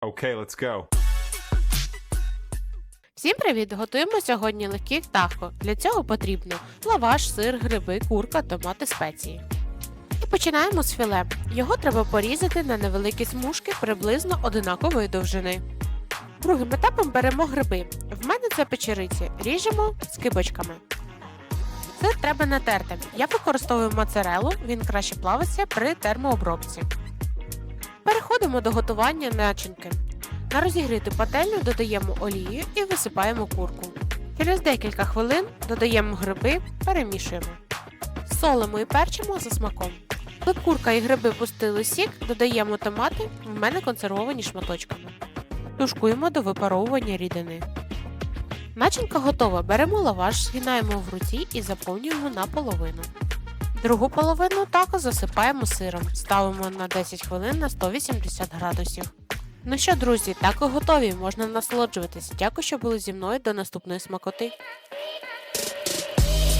Okay, let's go. Всім привіт! Готуємо сьогодні легкі тако. Для цього потрібно лаваш, сир, гриби, курка, томати, спеції. І починаємо з філе. Його треба порізати на невеликі смужки приблизно одинакової довжини. Другим етапом беремо гриби. В мене це печериці. Ріжемо скибочками. Сир треба натерти. Я використовую моцарелу, він краще плавиться при термообробці. Переходимо до готування начинки. На розігріту пательню додаємо олію і висипаємо курку. Через декілька хвилин додаємо гриби, перемішуємо. Солимо і перчимо за смаком. Коли курка і гриби пустили сік, додаємо томати, в мене консервовані шматочками. Тушкуємо до випаровування рідини. Начинка готова. Беремо лаваш, згинаємо в руці і заповнюємо наполовину. Другу половину також засипаємо сиром, ставимо на 10 хвилин на 180 градусів. Ну що, друзі, так і готові, можна насолоджуватись. Дякую, що були зі мною до наступної смакоти.